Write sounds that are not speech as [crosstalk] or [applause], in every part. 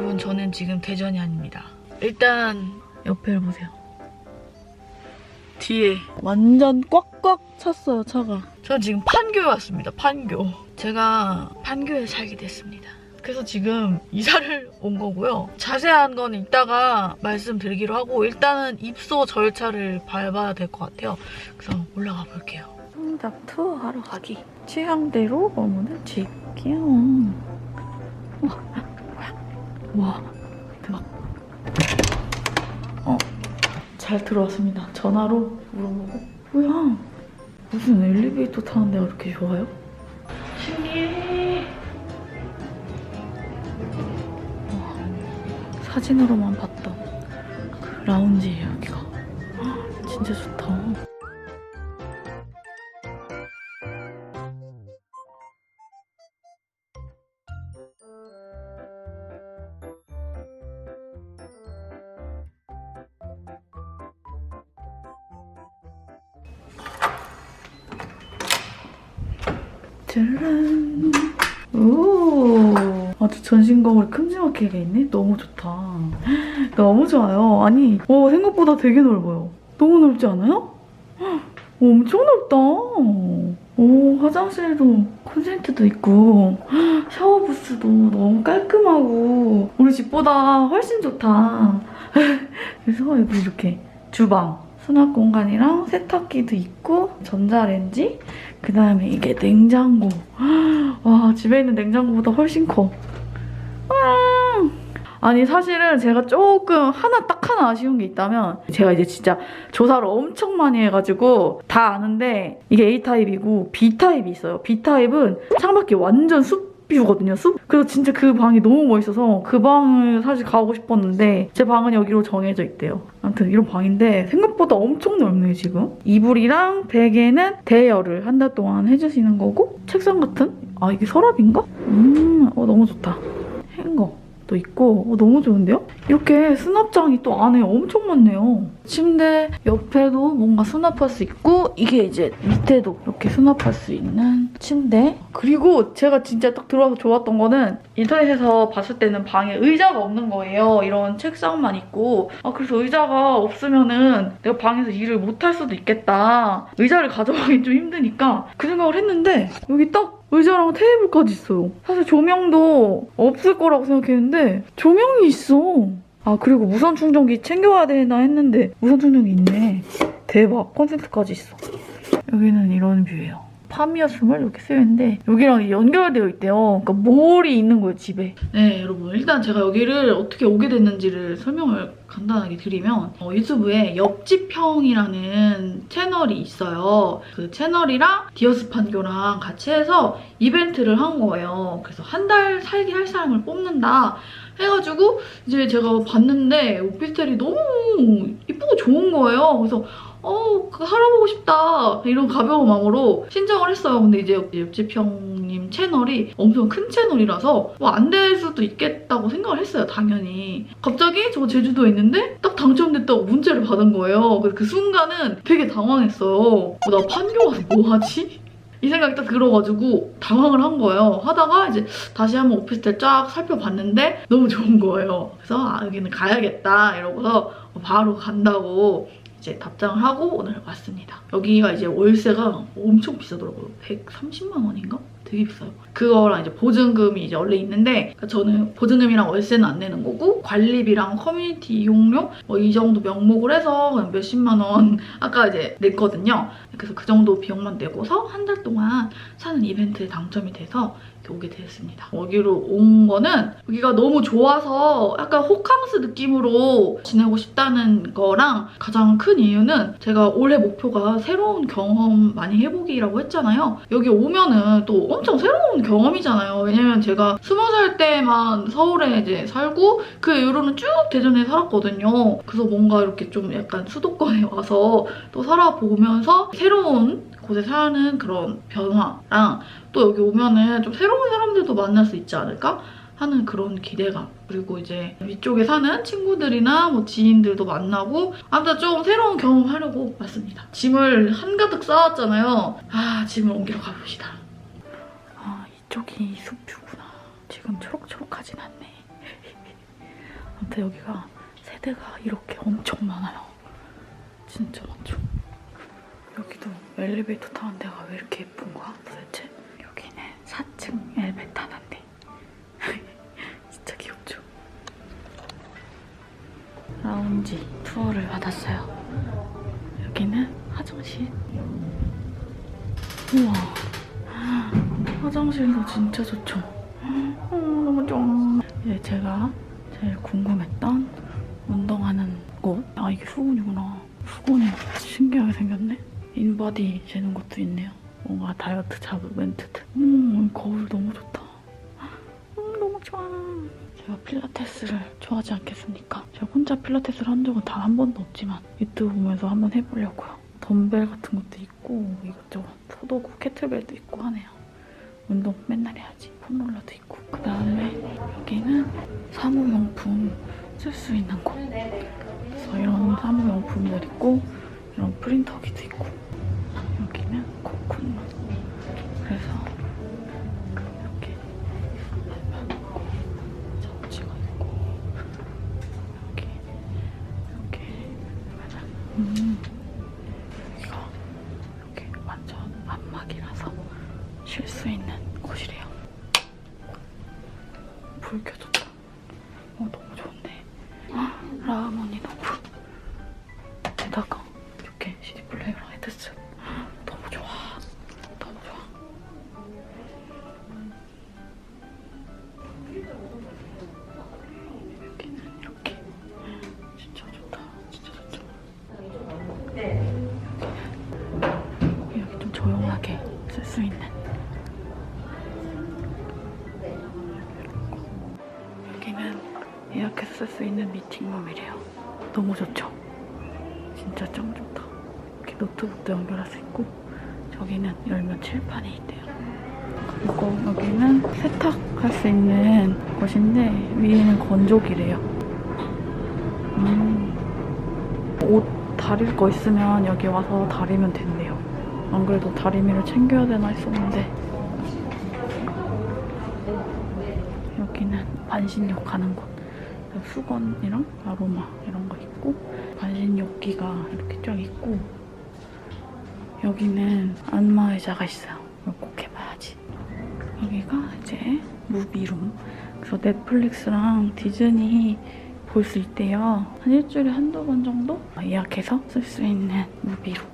여러분 저는 지금 대전이 아닙니다. 일단 옆에를 보세요. 뒤에 완전 꽉꽉 찼어요 차가. 전 지금 판교에 왔습니다. 판교. 제가 판교에 살게 됐습니다. 그래서 지금 이사를 온 거고요. 자세한 건 이따가 말씀드리기로 하고 일단은 입소 절차를 밟아야 될 것 같아요. 그래서 올라가 볼게요. 통닭 투어 하러 가기. 취향대로 머무는 집. 귀여워. 와, 와, 대박. 어, 잘 들어왔습니다. 전화로 물어보고. 뭐야? 무슨 엘리베이터 타는 데가 이렇게 좋아요? 신기해. 와, 사진으로만 봤던 그 라운지예요, 여기가. 헉, 진짜 좋다. 오. 아주 전신 거울이 큼지막하게 있네? 너무 좋다. [gasps] 너무 좋아요. 아니, 오, 생각보다 되게 넓어요. 너무 넓지 않아요? 헉, [gasps] 엄청 넓다. 오, 화장실도 콘센트도 있고, [gasps] 헉, 샤워 부스도 너무 깔끔하고, 우리 집보다 훨씬 좋다. [laughs] 그래서 이렇게 주방, 수납 공간이랑 세탁기도 있고, 전자레인지, 그 다음에 이게 냉장고. [gasps] 와, 집에 있는 냉장고보다 훨씬 커. 와. 아니, 사실은 제가 조금 하나, 딱 하나 아쉬운 게 있다면, 제가 이제 진짜 조사를 엄청 많이 해가지고 다 아는데, 이게 A타입이고 B타입이 있어요. B타입은 창밖이 완전 숲 뷰거든요, 숲. 그래서 진짜 그 방이 너무 멋있어서 그 방을 사실 가고 싶었는데, 제 방은 여기로 정해져 있대요. 아무튼 이런 방인데, 생각보다 엄청 넓네요, 지금. 이불이랑 베개는 대여를 한 달 동안 해주시는 거고, 책상 같은? 아, 이게 서랍인가? 음, 어, 너무 좋다. 행거 도 있고, 어, 너무 좋은데요? 이렇게 수납장이 또 안에 엄청 많네요. 침대 옆에도 뭔가 수납할 수 있고, 이게 이제 밑에도 이렇게 수납할 수 있는 침대. 그리고 제가 진짜 딱 들어와서 좋았던 거는 인터넷에서 봤을 때는 방에 의자가 없는 거예요. 이런 책상만 있고. 아, 그래서 의자가 없으면은 내가 방에서 일을 못 할 수도 있겠다. 의자를 가져가기 좀 힘드니까 그 생각을 했는데 여기 딱 의자랑 테이블까지 있어요. 사실 조명도 없을 거라고 생각했는데 조명이 있어. 아 그리고 무선 충전기 챙겨와야 되나 했는데 무선 충전기 있네. 대박 콘센트까지 있어. 여기는 이런 뷰예요. 파미였음을 이렇게 쓰여있는데 여기랑 연결되어 있대요. 그러니까 몰이 있는 거예요 집에. 네 여러분 일단 제가 여기를 어떻게 오게 됐는지를 설명을 간단하게 드리면 어, 유튜브에 옆집형이라는 채널이 있어요. 그 채널이랑 디어스 판교랑 같이 해서 이벤트를 한 거예요. 그래서 한 달 살기 할 사람을 뽑는다 해가지고 이제 제가 봤는데 오피스텔이 너무 이쁘고 좋은 거예요. 그래서 어, 그거 살아보고 싶다. 이런 가벼운 마음으로 신청을 했어요. 근데 이제 옆집 형님 채널이 엄청 큰 채널이라서 뭐 안 될 수도 있겠다고 생각을 했어요. 당연히. 갑자기 저 제주도에 있는데 딱 당첨됐다고 문자를 받은 거예요. 그 순간은 되게 당황했어요. 어, 나 판교 가서 뭐 하지? 이 생각이 딱 들어가지고 당황을 한 거예요. 하다가 이제 다시 한번 오피스텔 쫙 살펴봤는데 너무 좋은 거예요. 그래서 아, 여기는 가야겠다 이러고서 바로 간다고 이제 답장을 하고 오늘 왔습니다. 여기가 이제 월세가 엄청 비싸더라고요. 130만 원인가? 되게 비싸요. 그거랑 이제 보증금이 이제 원래 있는데 그러니까 저는 보증금이랑 월세는 안 내는 거고 관리비랑 커뮤니티 이용료 뭐 이 정도 명목을 해서 그냥 몇십만 원 [laughs] 아까 이제 냈거든요. 그래서 그 정도 비용만 내고서 한 달 동안 사는 이벤트에 당첨이 돼서 오게 되었습니다. 여기로 온 거는 여기가 너무 좋아서 약간 호캉스 느낌으로 지내고 싶다는 거랑 가장 큰 이유는 제가 올해 목표가 새로운 경험 많이 해보기라고 했잖아요. 여기 오면은 또 엄청 새로운 경험이잖아요. 왜냐면 제가 스무 살 때만 서울에 이제 살고 그 이후로는 쭉 대전에 살았거든요. 그래서 뭔가 이렇게 좀 약간 수도권에 와서 또 살아보면서 새로운 곳에 사는 그런 변화랑 또 여기 오면은 좀 새로운 사람들도 만날 수 있지 않을까 하는 그런 기대감. 그리고 이제 위쪽에 사는 친구들이나 뭐 지인들도 만나고 아무튼 좀 새로운 경험하려고 왔습니다. 짐을 한가득 쌓았잖아요. 아 짐을 옮기러 가봅시다. 아 이쪽이 숲뷰구나. 지금 초록초록하진 않네. [laughs] 아무튼 여기가 세대가 이렇게 엄청 많아요. 진짜 많죠. 여기도 엘리베이터 타는 데가 왜 이렇게 예쁜 거야 도대체? 여기는 4층 엘베 타는데 [laughs] 진짜 귀엽죠? 라운지 투어를 받았어요. 여기는 화장실. 우와 화장실도 진짜 좋죠. 어, 너무 좋아. 이제 제가 제일 궁금했던 운동하는 곳. 아 이게 수건이구나. 수건이 신기하게 생겼네. 인바디 재는 것도 있네요. 뭔가 다이어트 자극 멘트들. 음 거울 너무 좋다. 음 너무 좋아. 제가 필라테스를 좋아하지 않겠습니까? 제가 혼자 필라테스를 한 적은 단 한 번도 없지만 유튜브 보면서 한번 해보려고요. 덤벨 같은 것도 있고 이것저것 소도구 캐틀벨도 있고 하네요. 운동 맨날 해야지. 폼롤러도 있고. 그 다음에 여기는 사무용품 쓸 수 있는 곳. 그래서 이런 사무용품들 있고 이런 프린터기도 있고 음 쓸 수 있는 미팅룸이래요. 너무 좋죠? 진짜 짱 좋다. 이렇게 노트북도 연결할 수 있고 저기는 열면 칠판이 있대요. 그리고 여기는 세탁할 수 있는 곳인데 위에는 건조기래요. 음. 옷 다릴 거 있으면 여기 와서 다리면 된대요. 안 그래도 다리미를 챙겨야 되나 했었는데 여기는 반신욕 하는 곳. 수건이랑 아로마 이런 거 있고 반신욕기가 이렇게 쫙 있고 여기는 안마 의자가 있어요. 이거 꼭 해봐야지. 여기가 이제 무비룸. 그래서 넷플릭스랑 디즈니 볼 수 있대요. 한 일주일에 한두 번 정도 예약해서 쓸 수 있는 무비룸.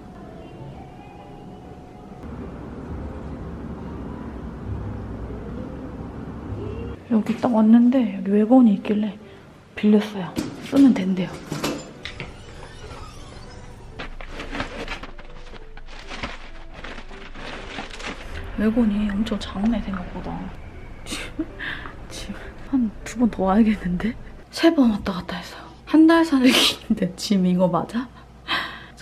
여기 딱 왔는데 여기 외건이 있길래 빌렸어요. 쓰면 된대요. 외건이 엄청 작네 생각보다. 지금 [laughs] 지금 한 두 번 더 와야겠는데? 세 번 왔다 갔다 했어요. 한 달 살기인데 지금 이거 맞아?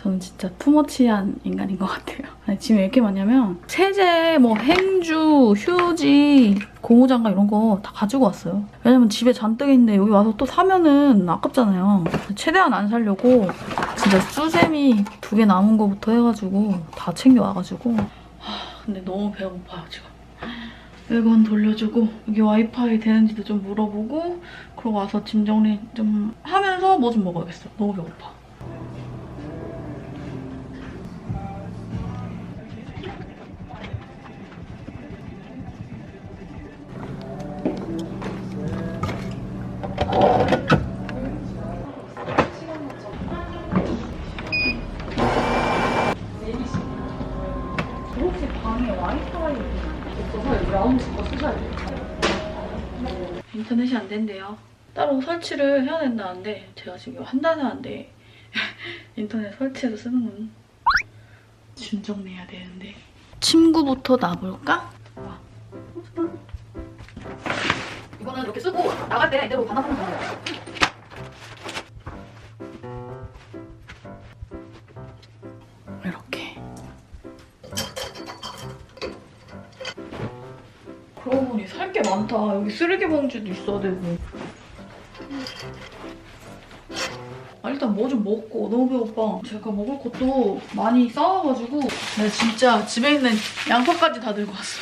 저는 진짜 투머치한 인간인 것 같아요. 아니, 지금 왜 이렇게 많냐면 세제, 뭐 행주, 휴지, 고무장갑 이런 거 다 가지고 왔어요. 왜냐면 집에 잔뜩 있는데 여기 와서 또 사면은 아깝잖아요. 최대한 안 사려고 진짜 수세미 두 개 남은 거부터 해가지고 다 챙겨와가지고 하, 근데 너무 배고파요 지금. 물건 돌려주고 여기 와이파이 되는지도 좀 물어보고 그러고 와서 짐 정리 좀 하면서 뭐 좀 먹어야겠어. 너무 배고파. 된대요. 따로 설치를 해야 된다는데 제가 지금 한달 사는데 인터넷 설치해서 쓰는 건 준정내야 되는데 침구부터 놔볼까? 와. 이거는 이렇게 쓰고 나갈 때 이대로 반납하면 돼요. 이렇게 보니 살게 많다 여기 쓰레기 봉지도 있어야 되고 아, 일단 뭐 좀 먹고 너무 배고파 제가 먹을 것도 많이 싸와가지고 내가 진짜 집에 있는 양파까지 다 들고 왔어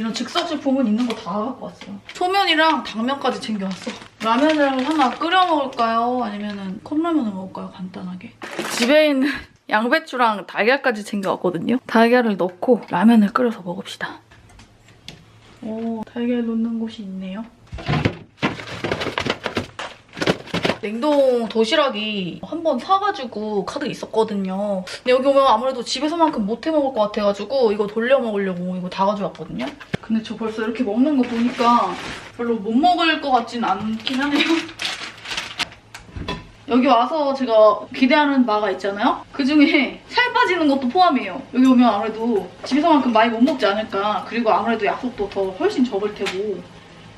이런 즉석식품은 있는 거 다 갖고 왔어요. 소면이랑 당면까지 챙겨왔어. 라면을 하나 끓여 먹을까요? 아니면 컵라면을 먹을까요? 간단하게. 집에 있는 [laughs] 양배추랑 달걀까지 챙겨왔거든요. 달걀을 넣고 라면을 끓여서 먹읍시다. 오, 달걀 넣는 곳이 있네요. 냉동 도시락이 한 번 사가지고 카드 있었거든요. 근데 여기 오면 아무래도 집에서만큼 못 해먹을 것 같아가지고 이거 돌려 먹으려고 이거 다 가져왔거든요. 근데 저 벌써 이렇게 먹는 거 보니까 별로 못 먹을 것 같진 않긴 하네요. 여기 와서 제가 기대하는 바가 있잖아요? 그 중에 살 빠지는 것도 포함이에요. 여기 오면 아무래도 집에서만큼 많이 못 먹지 않을까. 그리고 아무래도 약속도 더 훨씬 적을 테고.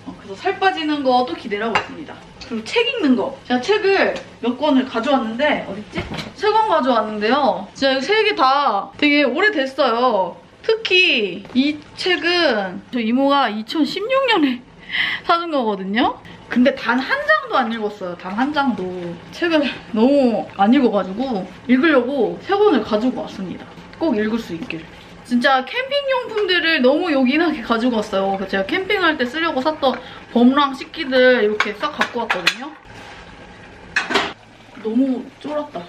어, 그래서 살 빠지는 것도 기대를 하고 있습니다. 그리고 책 읽는 거. 제가 책을 몇 권을 가져왔는데, 어딨지? 세 권 가져왔는데요. 진짜 이 세 개 다 되게 오래됐어요. 특히 이 책은 저 이모가 2016년에 [laughs] 사준 거거든요. 근데 단 한 장도 안 읽었어요. 단 한 장도. 책을 [laughs] 너무 안 읽어가지고 읽으려고 세 권을 가지고 왔습니다. 꼭 읽을 수 있길. 진짜 캠핑용품들을 너무 요긴하게 [laughs] 가지고 왔어요. 제가 캠핑할 때 쓰려고 샀던 범랑 식기들 이렇게 싹 갖고 왔거든요. 너무 쫄았다.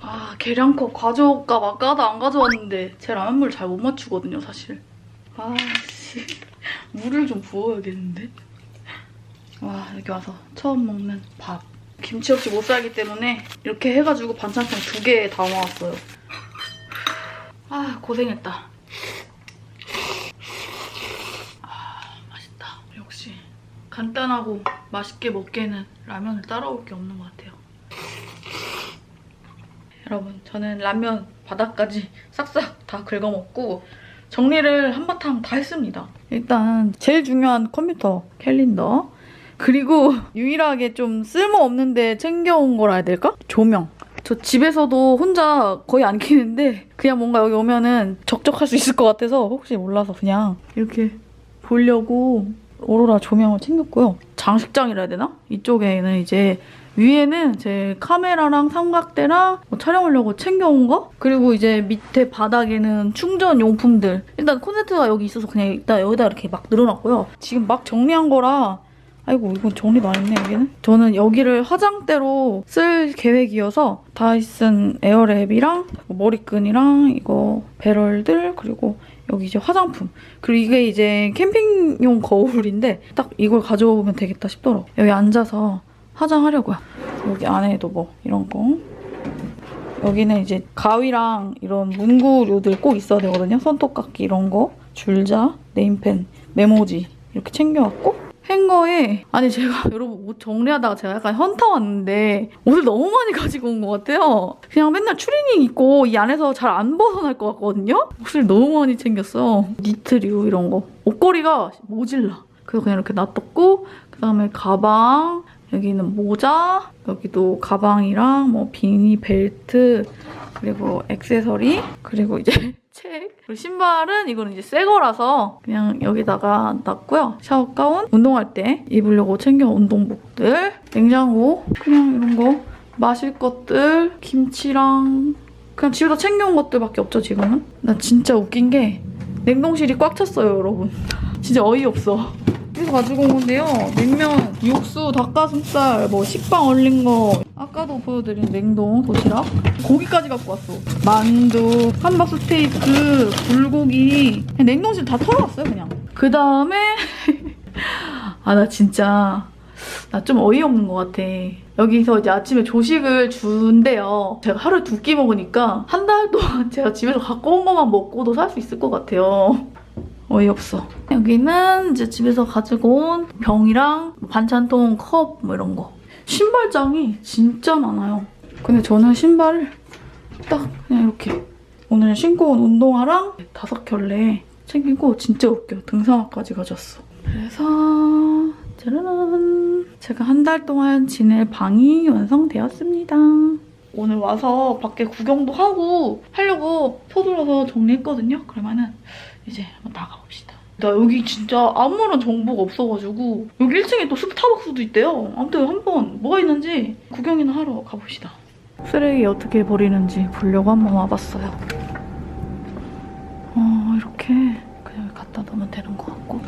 아, 계량컵 가져올까 말까 하다 안 가져왔는데 제 라면물 잘 못 맞추거든요, 사실. 아, 씨. [laughs] 물을 좀 부어야겠는데? 와, 여기 와서 처음 먹는 밥. 김치 없이 못 살기 때문에 이렇게 해가지고 반찬통 두 개 담아왔어요. 아, 고생했다. 아, 맛있다. 역시 간단하고 맛있게 먹기에는 라면을 따라올 게 없는 것 같아요. 여러분, 저는 라면 바닥까지 싹싹 다 긁어먹고 정리를 한바탕 다 했습니다. 일단 제일 중요한 컴퓨터, 캘린더 그리고 유일하게 좀 쓸모없는데 챙겨온 거라 해야 될까? 조명. 저 집에서도 혼자 거의 안 켜는데 그냥 뭔가 여기 오면은 적적할 수 있을 것 같아서 혹시 몰라서 그냥 이렇게 보려고 오로라 조명을 챙겼고요. 장식장이라 해야 되나? 이쪽에는 이제 위에는 제 카메라랑 삼각대랑 뭐 촬영하려고 챙겨온 거 그리고 이제 밑에 바닥에는 충전 용품들 일단 콘센트가 여기 있어서 그냥 일단 여기다 이렇게 막 늘어놨고요. 지금 막 정리한 거라 아이고 이건 정리도 안 했네 여기는. 저는 여기를 화장대로 쓸 계획이어서 다이슨 에어랩이랑 머리끈이랑 이거 배럴들 그리고 여기 이제 화장품. 그리고 이게 이제 캠핑용 거울인데 딱 이걸 가져오면 되겠다 싶더라고. 여기 앉아서 화장하려고요. 여기 안에도 뭐 이런 거. 여기는 이제 가위랑 이런 문구류들 꼭 있어야 되거든요. 손톱깎이 이런 거 줄자 네임펜 메모지 이렇게 챙겨왔고 행거에 아니 제가 [laughs] 여러분 옷 정리하다가 제가 약간 현타 왔는데 옷을 너무 많이 가지고 온 것 같아요. 그냥 맨날 추리닝 입고 이 안에서 잘 안 벗어날 것 같거든요. 옷을 너무 많이 챙겼어. 니트류 이런 거. 옷걸이가 모질라. 그래서 그냥 이렇게 놔뒀고 그다음에 가방 여기는 모자 여기도 가방이랑 뭐 비니 벨트 그리고 액세서리 그리고 이제 책. 그리고 신발은 이거는 이제 새 거라서 그냥 여기다가 놨고요. 샤워 가운 운동할 때 입으려고 챙겨 운동복들 냉장고 그냥 이런 거 마실 것들 김치랑 그냥 집에다 챙겨온 것들밖에 없죠 지금은? 나 진짜 웃긴 게 냉동실이 꽉 찼어요 여러분. [laughs] 진짜 어이없어 그래서 가지고 온 건데요. 냉면, 육수, 닭가슴살, 뭐 식빵 얼린 거. 아까도 보여드린 냉동 도시락. 고기까지 갖고 왔어. 만두, 함박 스테이크, 불고기. 그냥 냉동실 다 털어왔어요, 그냥. 그 다음에 [laughs] 아 나 진짜 나 좀 어이없는 것 같아. 여기서 이제 아침에 조식을 준대요. 제가 하루에 두 끼 먹으니까 한 달 동안 [laughs] 제가 집에서 갖고 온 것만 먹고도 살 수 있을 것 같아요. 어이없어. 여기는 이제 집에서 가지고 온 병이랑 반찬통, 컵 뭐 이런 거. 신발장이 진짜 많아요. 근데 저는 신발을 딱 그냥 이렇게 오늘 신고 온 운동화랑 다섯 켤레 챙기고 진짜 웃겨. 등산화까지 가져왔어. 그래서 짜라란 제가 한 달 동안 지낼 방이 완성되었습니다. 오늘 와서 밖에 구경도 하고 하려고 서둘러서 정리했거든요. 그러면은 이제 한번 나가봅시다. 나 여기 진짜 아무런 정보가 없어가지고 여기 1층에 또 스타벅스도 있대요. 아무튼 한번 뭐가 있는지 구경이나 하러 가봅시다. 쓰레기 어떻게 버리는지 보려고 한번 와봤어요. 어 이렇게 그냥 갖다 놓으면 되는 것 같고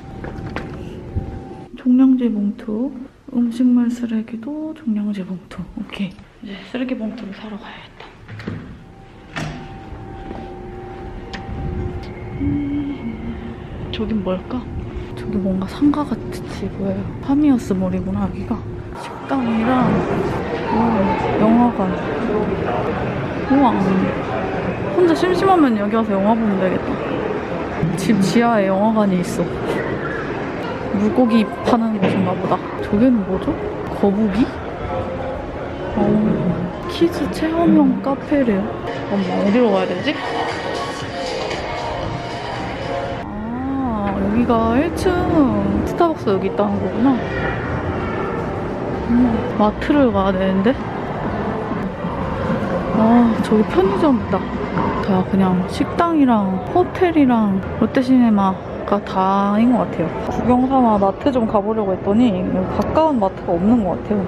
종량제 봉투 음식물 쓰레기도 종량제 봉투 오케이 이제 쓰레기 봉투를 사러 가야겠 저긴 뭘까? 저기 뭔가 상가 같이 보여요 파미어스 몰이구나 여기가 식당이랑 오, 영화관 우와 혼자 심심하면 여기 와서 영화 보면 되겠다 집 지하에 영화관이 있어 물고기 파는 곳인가 보다. 저기는 뭐죠? 거북이? 어, 키즈 체험형 카페래요. 엄마 어디로 가야 되지? 여기가 1층 스타벅스 여기 있다는 거구나. 음, 마트를 가야 되는데. 아 저기 편의점 있다. 다 그냥 식당이랑 호텔이랑 롯데시네마가 다인 것 같아요. 구경 삼아 마트 좀 가보려고 했더니 가까운 마트가 없는 것 같아요.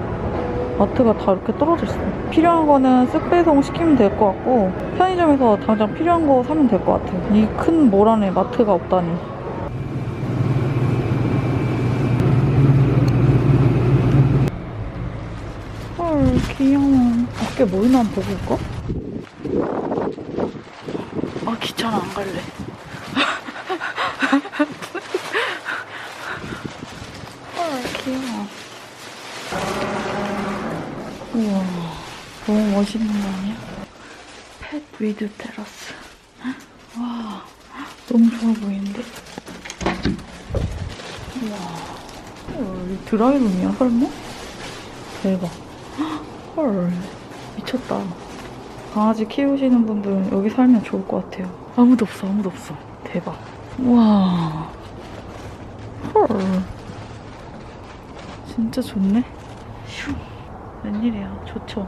마트가 다 이렇게 떨어져 있어요. 필요한 거는 쓱 배송 시키면 될 것 같고 편의점에서 당장 필요한 거 사면 될 것 같아요. 이큰몰 안에 마트가 없다니. 헐 귀여워. 밖에 뭐 있나 한번 보고 올까? 아 귀찮아 안 갈래. 헐 [laughs] 귀여워. 우와 너무 멋있는 거 아니야? 펫 위드 테라스. 와 너무 좋아 보이는데? 우와 헐, 이 드라이룸이야 설마? 대박. 헐 미쳤다. 강아지 키우시는 분들은 여기 살면 좋을 것 같아요. 아무도 없어, 아무도 없어. 대박. 우와. 헐. 진짜 좋네. 휴. 웬일이야. 좋죠.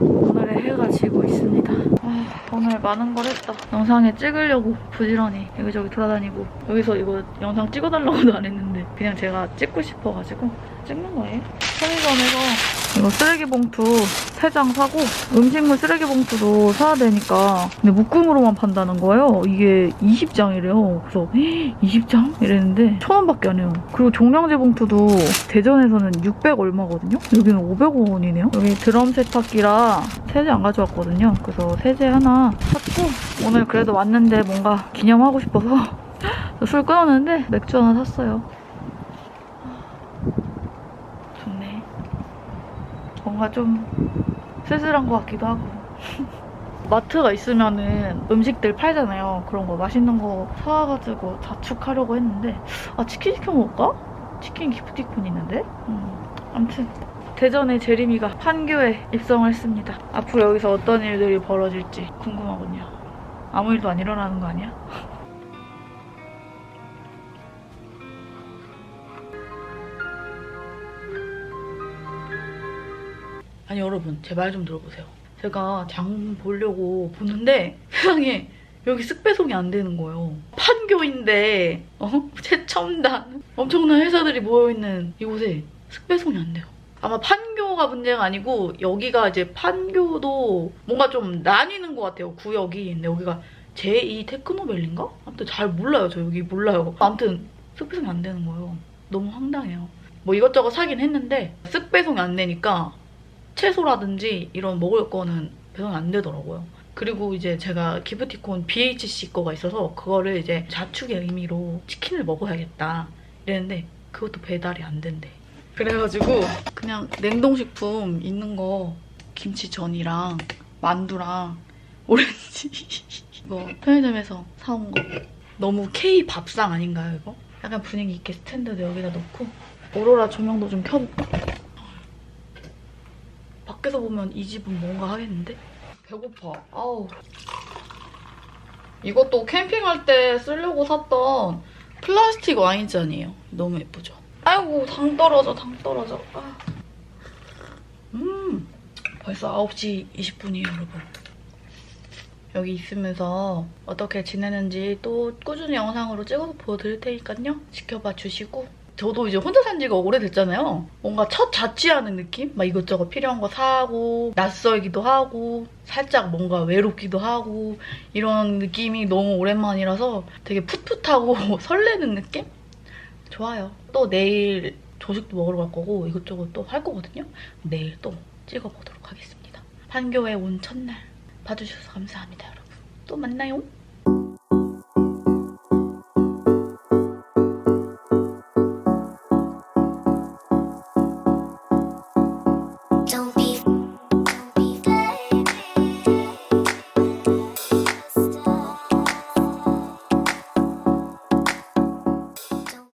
오늘의 해가 지고 있습니다. 아, 오늘 많은 걸 했다. 영상에 찍으려고 부지런히 여기저기 돌아다니고 여기서 이거 영상 찍어달라고도 안 했는데 그냥 제가 찍고 싶어가지고 찍는 거예요. 편의점에서 이거 쓰레기 봉투 3장 사고 음식물 쓰레기 봉투도 사야 되니까 근데 묶음으로만 판다는 거예요. 이게 20장이래요. 그래서 20장? 이랬는데 1000원밖에 안 해요. 그리고 종량제 봉투도 대전에서는 600 얼마거든요. 여기는 500원이네요. 여기 드럼 세탁기랑 세제 안 가져왔거든요. 그래서 세제 하나 샀고 오늘 그래도 왔는데 뭔가 기념하고 싶어서 [laughs] 술 끊었는데 맥주 하나 샀어요. 좋네. 뭔가 좀 쓸쓸한 것 같기도 하고. [laughs] 마트가 있으면은 음식들 팔잖아요. 그런 거 맛있는 거 사와가지고 자축하려고 했는데 아 치킨 시켜 먹을까? 치킨 기프티콘 있는데. 음, 아무튼 대전의 제리미가 판교에 입성을 했습니다. 앞으로 여기서 어떤 일들이 벌어질지 궁금하군요. 아무 일도 안 일어나는 거 아니야? [laughs] 아니 여러분 제 말 좀 들어보세요. 제가 장 보려고 보는데 세상에 여기 쓱배송이 안 되는 거예요. 판교인데 어? 최첨단 엄청난 회사들이 모여있는 이곳에 쓱배송이 안 돼요. 아마 판교가 문제가 아니고 여기가 이제 판교도 뭔가 좀 나뉘는 것 같아요. 구역이. 근데 여기가 제2 테크노밸리인가? 아무튼 잘 몰라요. 저 여기 몰라요. 아무튼 쓱배송이 안 되는 거예요. 너무 황당해요. 뭐 이것저것 사긴 했는데 쓱배송이 안 되니까 채소라든지 이런 먹을 거는 배송이 안 되더라고요. 그리고 이제 제가 기프티콘 BHC 거가 있어서 그거를 이제 자축의 의미로 치킨을 먹어야겠다 이랬는데 그것도 배달이 안 된대. 그래가지고 그냥 냉동식품 있는 거 김치전이랑 만두랑 오렌지 이거 [laughs] 편의점에서 사온 거 너무 K 밥상 아닌가요 이거? 약간 분위기 있게 스탠드도 여기다 놓고 오로라 조명도 좀 켜볼까? 밖에서 보면 이 집은 뭔가 하겠는데? 배고파. 아우. 이것도 캠핑할 때 쓰려고 샀던 플라스틱 와인잔이에요. 너무 예쁘죠? 아이고, 당 떨어져, 당 떨어져. 아. 음, 벌써 9시 20분이에요, 여러분. 여기 있으면서 어떻게 지내는지 또 꾸준히 영상으로 찍어서 보여드릴 테니까요. 지켜봐 주시고 저도 이제 혼자 산 지가 오래됐잖아요. 뭔가 첫 자취하는 느낌? 막 이것저것 필요한 거 사고, 낯설기도 하고, 살짝 뭔가 외롭기도 하고, 이런 느낌이 너무 오랜만이라서 되게 풋풋하고 [laughs] 설레는 느낌? 좋아요. 또 내일 조식도 먹으러 갈 거고, 이것저것 또 할 거거든요. 내일 또 찍어보도록 하겠습니다. 판교에 온 첫날 봐주셔서 감사합니다, 여러분. 또 만나요.